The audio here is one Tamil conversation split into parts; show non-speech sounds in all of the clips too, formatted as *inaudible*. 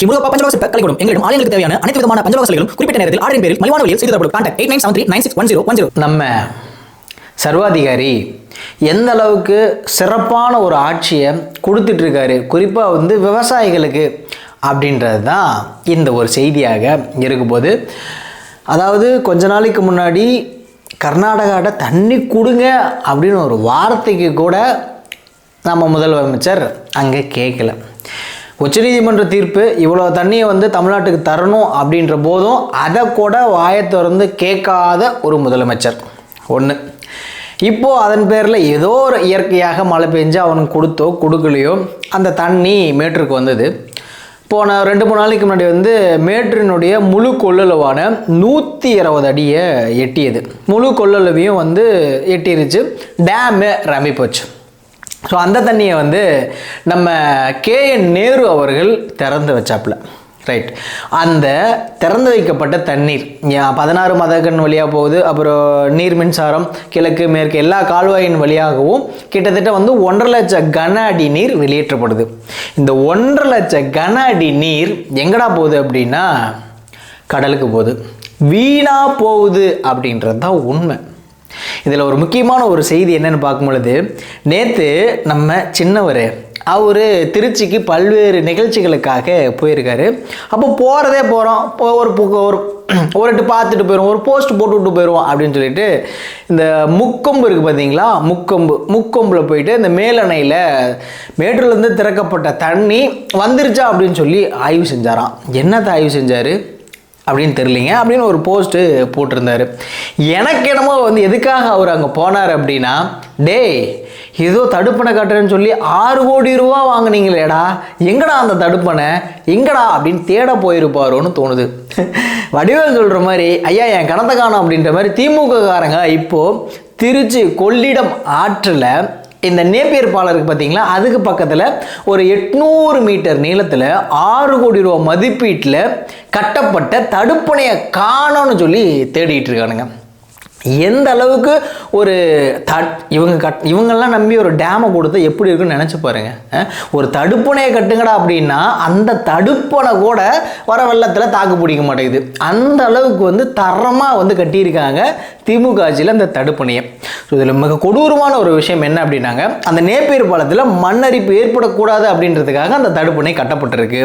ஸ்ரீ முருகப்பா பஞ்சலோக சிற்ப கலைக்கூடம். எங்களிடம் ஆலயங்களுக்கு தேவையான அனைத்து விதமான பஞ்சலோக சிலைகளும் குறிப்பிட்ட நேரத்தில் ஆர்டரின் பேரில் மலிவான வழியில் செய்து தரப்படும் contact eight nine seven three nine six one zero one zero. நம்ம சர்வாதிகாரி எந்த அளவுக்கு சிறப்பான ஒரு ஆட்சியை கொடுத்துட்ருக்காரு குறிப்பாக வந்து விவசாயிகளுக்கு அப்படின்றது தான் இந்த ஒரு செய்தியாக இருக்கும்போது. அதாவது கொஞ்ச நாளைக்கு முன்னாடி கர்நாடகாட்ட தண்ணி கொடுங்க அப்படின்னு ஒரு வார்த்தைக்கு கூட நம்ம முதலமைச்சர் அங்கே கேட்கல உச்சநீதிமன்ற தீர்ப்பு இவ்வளோ தண்ணியை வந்து தமிழ்நாட்டுக்கு தரணும் அப்படின்ற போதும் அதை கூட வாயை திறந்து கேட்காத ஒரு முதலமைச்சர். ஒன்று இப்போது அதன் பேரில் ஏதோ ஒரு இயற்கையாக மழை பெஞ்சு அவனுக்கு கொடுத்தோ கொடுக்கலையோ அந்த தண்ணி மேட்டருக்கு வந்தது. போன ரெண்டு மூணு நாளைக்கு முன்னாடி வந்து மேட்டரினுடைய முழு கொள்ளளவான நூற்றி இருபது அடியை எட்டியது. முழு கொள்ளளவையும் வந்து எட்டிருச்சு. டேமு ரம்பி போச்சு ஸோ அந்த தண்ணியை வந்து நம்ம கேஎன் நேரு அவர்கள் திறந்து வச்சாப்புல. ரைட் அந்த திறந்து வைக்கப்பட்ட தண்ணீர் பதினாறு மதகன் வழியாக போகுது அப்புறம் நீர் மின்சாரம் கிழக்கு மேற்கு எல்லா கால்வாயின் வழியாகவும் கிட்டத்தட்ட வந்து ஒன்றரை லட்சம் கன அடி நீர் வெளியேற்றப்படுது. இந்த ஒன்றரை லட்சம் கன அடி நீர் எங்கடா போகுது அப்படின்னா கடலுக்கு போகுது. வீணாக போகுது அப்படின்றது தான் உண்மை. இதில் ஒரு முக்கியமான ஒரு செய்தி என்னென்னு பார்க்கும் பொழுது நேற்று நம்ம சின்னவர் அவர் திருச்சிக்கு பல்வேறு நிகழ்ச்சிகளுக்காக போயிருக்காரு. அப்போ போகிறதே போகிறோம் ஒரு பு- ஒரு ஒரு எட்டு பார்த்துட்டு போயிடுவோம். ஒரு போஸ்ட் போட்டு விட்டு போயிடுவோம் அப்படின்னு சொல்லிட்டு இந்த முக்கொம்பு இருக்குது பார்த்தீங்களா? முக்கொம்பு முக்கொம்பில் போயிட்டு இந்த மேலணையில் மேட்டூர்லேருந்து திறக்கப்பட்ட தண்ணி வந்துருச்சா அப்படின்னு சொல்லி ஆய்வு செஞ்சாராம். என்னத்தை ஆய்வு செஞ்சார்? அப்படின்னு தெரியலிங்க. அப்படின்னு ஒரு போஸ்ட்டு போட்டிருந்தாரு. எனக்கு என்னமோ வந்து எதுக்காக அவர் அங்கே போனார் அப்படின்னா டேய் ஏதோ தடுப்பணை கட்டுறேன்னு சொல்லி ஆறு கோடி ரூபா வாங்குனீங்களேடா. எங்கடா அந்த தடுப்பணை? எங்கடா? அப்படின்னு தேட போயிருப்பாரோன்னு தோணுது. *laughs* வடிவேல் சொல்கிற மாதிரி ஐயா என் கணத்தை காணும் அப்படின்ற மாதிரி திமுக காரங்க இப்போது திருச்சி கொள்ளிடம் ஆற்றில் இந்த நேப்பியர் பாலம் இருக்குது பார்த்தீங்களா? அதுக்கு பக்கத்தில் ஒரு எட்நூறு மீட்டர் நீளத்தில் ஆறு கோடி ரூபா மதிப்பீட்டில் கட்டப்பட்ட தடுப்பணையை காணோன்னு சொல்லி தேடிட்டு இருக்கானுங்க. எந்த அளவுக்கு ஒரு தட் இவங்க கட் இவங்கெல்லாம் நம்பி ஒரு டேமை கொடுத்தா எப்படி இருக்குன்னு நினச்சி பாருங்க. ஒரு தடுப்பணையை கட்டுங்கடா அப்படின்னா அந்த தடுப்பணை கூட வர வெள்ளத்தில் தாக்கு பிடிக்க மாட்டேங்குது. அந்த அளவுக்கு வந்து தரமாக வந்து கட்டியிருக்காங்க திமுக ஆட்சியில் அந்த தடுப்பணையை. ஸோ இதில் மிக கொடூரமான ஒரு விஷயம் என்ன அப்படின்னாங்க அந்த நேப்பேர் பாலத்தில் மண்ணரிப்பு ஏற்படக்கூடாது அப்படின்றதுக்காக அந்த தடுப்பணை கட்டப்பட்டிருக்கு.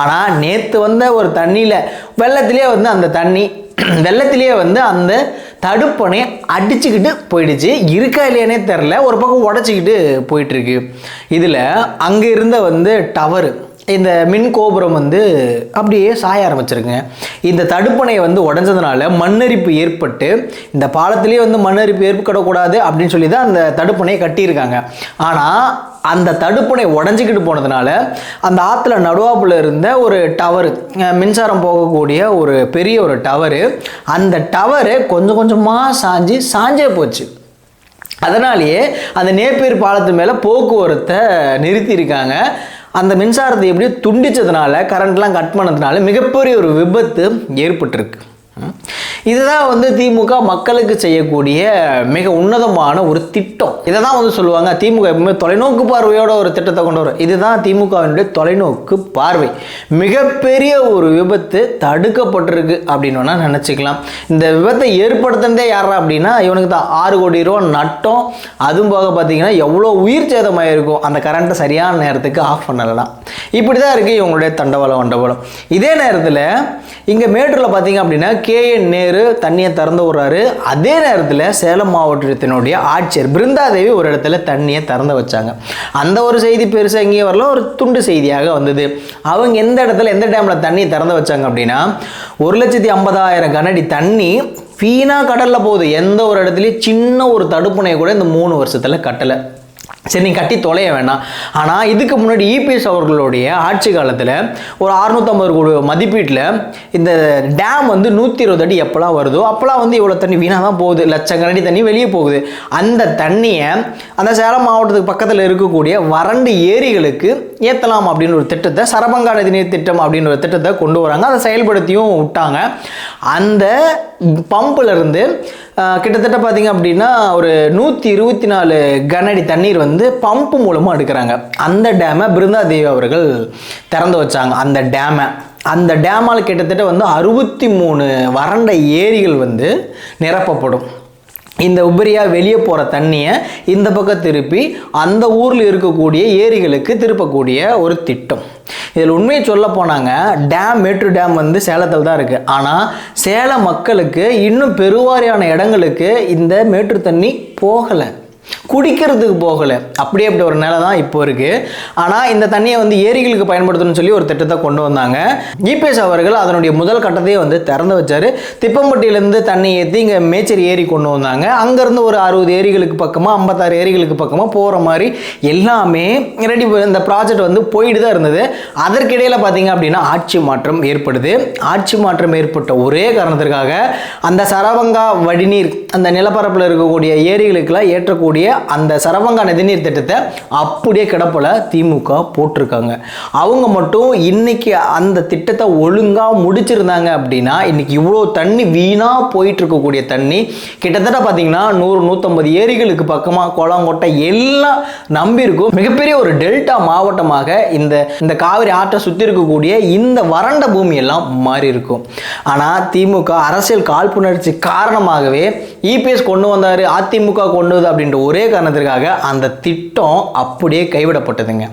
ஆனால் நேற்று வந்த ஒரு தண்ணியில் வெள்ளத்திலே வந்து அந்த தண்ணி *clears throat* வெள்ளத்திலே வந்து அந்த தடுப்பணை அடிச்சுக்கிட்டு போயிடுச்சு. இருக்கா இல்லையானே தெரில ஒரு பக்கம் உடச்சிக்கிட்டு போயிட்டுருக்கு. இதில் அங்கே இருந்த வந்து டவரு இந்த மின் கோபுரம் வந்து அப்படியே சாய ஆரம்பிச்சிருங்க இந்த தடுப்பணையை வந்து உடஞ்சதுனால மண்ணரிப்பு ஏற்பட்டு இந்த பாலத்திலேயே வந்து மண்ணரிப்பு ஏற்படக்கூடாது அப்படின்னு சொல்லி தான் அந்த தடுப்பணையை கட்டியிருக்காங்க. ஆனால் அந்த தடுப்பணை உடஞ்சிக்கிட்டு போனதுனால அந்த ஆற்றுல நடுவாப்பில் இருந்த ஒரு டவர் மின்சாரம் போகக்கூடிய ஒரு பெரிய ஒரு டவரு அந்த டவரு கொஞ்சம் கொஞ்சமாக சாஞ்சு சாஞ்சே போச்சு. அதனாலேயே அந்த நேப்பேர் பாலத்து மேலே போக்குவரத்தை நிறுத்தியிருக்காங்க. அந்த மின்சாரத்தை எப்படியோ துண்டிச்சதுனால கரண்ட்லாம் கட் பண்ணதுனால மிகப்பெரிய ஒரு விபத்து ஏற்பட்டிருக்கு. இதுதான் வந்து திமுக மக்களுக்கு செய்யக்கூடிய மிக உன்னதமான ஒரு திட்டம். இதை தான் வந்து சொல்லுவாங்க. திமுக எப்பவுமே தொலைநோக்கு பார்வையோட ஒரு திட்டத்தை கொண்டு வரும். இதுதான் திமுகவினுடைய தொலைநோக்கு பார்வை. மிகப்பெரிய ஒரு விபத்து தடுக்கப்பட்டிருக்கு அப்படின்னு நினச்சிக்கலாம். இந்த விபத்தை ஏற்படுத்தினதே யாரா அப்படின்னா இவனுக்கு தான் ஆறு கோடி ரூபா நட்டம். அதுவும் போக பார்த்தீங்கன்னா எவ்வளோ உயிர் சேதமாயிருக்கும் அந்த கரண்ட்டை சரியான நேரத்துக்கு ஆஃப் பண்ணலாம் இப்படி தான் இருக்குது இவங்களுடைய தண்டவாளம் வண்டவாளம் இதே நேரத்தில் இங்கே மேட்டூரில் பார்த்தீங்க அப்படின்னா கேஎன் நேரு தண்ணியை திறந்து விடுறாரு. அதே நேரத்தில் சேலம் மாவட்டத்தினுடைய ஆட்சியர் பிருந்தாதேவி ஒரு இடத்துல தண்ணியை திறந்து வச்சாங்க. அந்த ஒரு செய்தி பெருசாக எங்கேயும் வரல. ஒரு துண்டு செய்தியாக வந்தது. அவங்க எந்த இடத்துல எந்த டேமில் தண்ணியை திறந்து வச்சாங்க அப்படின்னா ஒரு லட்சத்தி ஐம்பதாயிரம் கனடி தண்ணி வீணாக கடலில் போகுது. எந்த ஒரு இடத்துலையும் சின்ன ஒரு தடுப்புனையை கூட இந்த மூணு வருஷத்தில் கட்டலை. சரி நீ கட்டி தொலைய வேணாம். ஆனால் இதுக்கு முன்னாடி இபிஎஸ் அவர்களுடைய ஆட்சி காலத்தில் ஒரு அறுநூற்றம்பது கோடி மதிப்பீட்டில் இந்த டேம் வந்து நூற்றி இருபது அடி எப்போல்லாம் வருதோ அப்போல்லாம் வந்து இவ்வளோ தண்ணி வீணாக தான் போகுது லட்சக்கணடி தண்ணி வெளியே போகுது. அந்த தண்ணியை அந்த சேலம் மாவட்டத்துக்கு பக்கத்தில் இருக்கக்கூடிய வறண்டு ஏரிகளுக்கு ஏற்றலாம் அப்படின்னு ஒரு திட்டத்தை சரபங்கா நதிநீர் திட்டம் அப்படின்னு ஒரு திட்டத்தை கொண்டு வராங்க. அதை செயல்படுத்தியும் விட்டாங்க. அந்த பம்பிலிருந்து இருந்து கிட்டத்தட்ட பார்த்தீங்க அப்படின்னா ஒரு நூற்றி இருபத்தி நாலு கனஅடி தண்ணீர் வந்து பம்பு மூலமாக எடுக்கிறாங்க. அந்த டேமை பிருந்தாதேவி அவர்கள் திறந்து வச்சாங்க. அந்த டேமை. அந்த டேமால் கிட்டத்தட்ட வந்து அறுபத்தி மூணு வறண்ட ஏரிகள் வந்து நிரப்பப்படும். இந்த உபரியாக வெளியே போகிற தண்ணியை இந்த பக்கம் திருப்பி அந்த ஊரில் இருக்கக்கூடிய ஏரிகளுக்கு திருப்பக்கூடிய ஒரு திட்டம். இதில் உண்மையை சொல்ல போனாங்க டேம் மேட்ரு டேம் வந்து சேலத்தில் தான் இருக்குது ஆனால் சேலம் மக்களுக்கு இன்னும் பெருவாரியான இடங்களுக்கு இந்த மேட்ரு தண்ணி போகலை. குடிக்கிறதுக்கு போகலை. அப்படியே அப்படி ஒரு நிலை தான் இப்போ இருக்குது ஆனால் இந்த தண்ணியை வந்து ஏரிகளுக்கு பயன்படுத்தணும்னு சொல்லி ஒரு திட்டத்தை கொண்டு வந்தாங்க. ஜிபிஎஸ் அவர்கள் அதனுடைய முதல் கட்டத்தையே வந்து திறந்து வச்சார். திப்பம்பட்டியிலேருந்து தண்ணி ஏற்றி இங்கே மேச்சேரி ஏரி கொண்டு வந்தாங்க. அங்கேருந்து ஒரு அறுபது ஏரிகளுக்கு பக்கமாக ஐம்பத்தாறு ஏரிகளுக்கு பக்கமாக போகிற மாதிரி எல்லாமே ரெடி இந்த ப்ராஜெக்ட் வந்து போயிட்டு தான் இருந்தது. அதற்கிடையில் பார்த்தீங்க அப்படின்னா ஆட்சி மாற்றம் ஏற்படுது. ஆட்சி மாற்றம் ஏற்பட்ட ஒரே காரணத்திற்காக அந்த சரவங்கா வடிநீர் அந்த நிலப்பரப்பில் இருக்கக்கூடிய ஏரிகளுக்கெல்லாம் ஏற்றக்கூடிய அந்த சரவங்கா நதிநீர் திட்டத்தை அப்படியே கிடப்பில் திமுக போட்டிருக்காங்க. அவங்க மட்டும் இன்னைக்கு அந்த திட்டத்தை ஒழுங்காக முடிச்சிருந்தாங்க அப்படின்னா இன்னைக்கு இவ்வளோ தண்ணி வீணாக போயிட்டு இருக்கக்கூடிய தண்ணி கிட்டத்தட்ட பார்த்தீங்கன்னா நூறு நூற்றம்பது ஏரிகளுக்கு பக்கமாக குளங்கொட்டை எல்லாம் நம்பியிருக்கும். மிகப்பெரிய ஒரு டெல்டா மாவட்டமாக இந்த இந்த காவிரி ஆற்றை சுற்றி இருக்கக்கூடிய இந்த வறண்ட பூமியெல்லாம் மாறி இருக்கும் ஆனால் திமுக அரசியல் காழ்ப்புணர்ச்சி காரணமாகவே இபிஎஸ் கொண்டு வந்தார் அதிமுக கொண்டு வந்து அப்படின்ற ஒரே காரணத்திற்காக அந்த திட்டம் அப்படியே கைவிடப்பட்டதுங்க.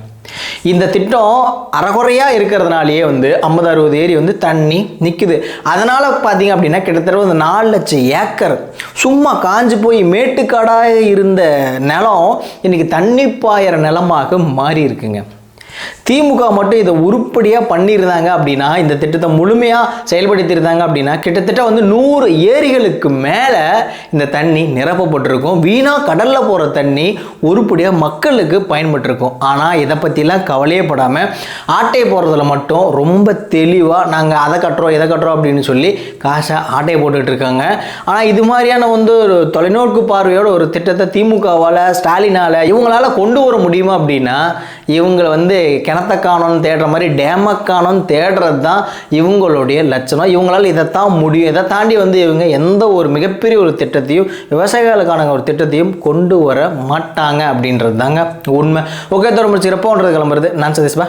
இந்த திட்டம் அறகுறையாக இருக்கிறதுனாலேயே வந்து ஐம்பது அறுபது ஏரி வந்து தண்ணி நிற்குது அதனால் பார்த்தீங்க அப்படின்னா கிட்டத்தட்ட வந்து நாலு லட்சம் ஏக்கர் சும்மா காஞ்சு போய் மேட்டுக்காடாக இருந்த நிலம் இன்றைக்கி தண்ணி பாயிற நிலமாக மாறி இருக்குங்க. திமுக மட்டும் இதை உருப்படியாக பண்ணியிருந்தாங்க அப்படின்னா இந்த திட்டத்தை முழுமையாக செயல்படுத்தியிருந்தாங்க அப்படின்னா கிட்டத்தட்ட வந்து நூறு ஏரிகளுக்கு மேலே இந்த தண்ணி நிரப்பப்பட்டிருக்கும். வீணாக கடலில் போகிற தண்ணி உருப்படியாக மக்களுக்கு பயன்பட்டிருக்கும். ஆனால் இதை பற்றிலாம் கவலையே படாமல் ஆட்டை போகிறதுல மட்டும் ரொம்ப தெளிவாக நாங்கள் அதை கட்டுறோம் இதை கட்டுறோம் அப்படின்னு சொல்லி காசை ஆட்டையை போட்டுக்கிட்டு இருக்காங்க. ஆனால் இது மாதிரியான வந்து ஒரு தொலைநோக்கு பார்வையோட ஒரு திட்டத்தை திமுகவால் ஸ்டாலினால் இவங்களால கொண்டு வர முடியுமா அப்படின்னா இவங்களை வந்து கிணத்த காணோன்னு தேடுற மாதிரி டேமை காணோன்னு தேடுறது தான் இவங்களுடைய லட்சணம். இவங்களால் இதைத்தான் முடியும். இதை தாண்டி வந்து இவங்க எந்த ஒரு மிகப்பெரிய ஒரு திட்டத்தையும் விவசாயிகளுக்கான ஒரு திட்டத்தையும் கொண்டு வர மாட்டாங்க அப்படின்றது தாங்க உண்மை. ஓகே தரும் சிறப்பாக கிளம்புறது நான் சதீஷ்பா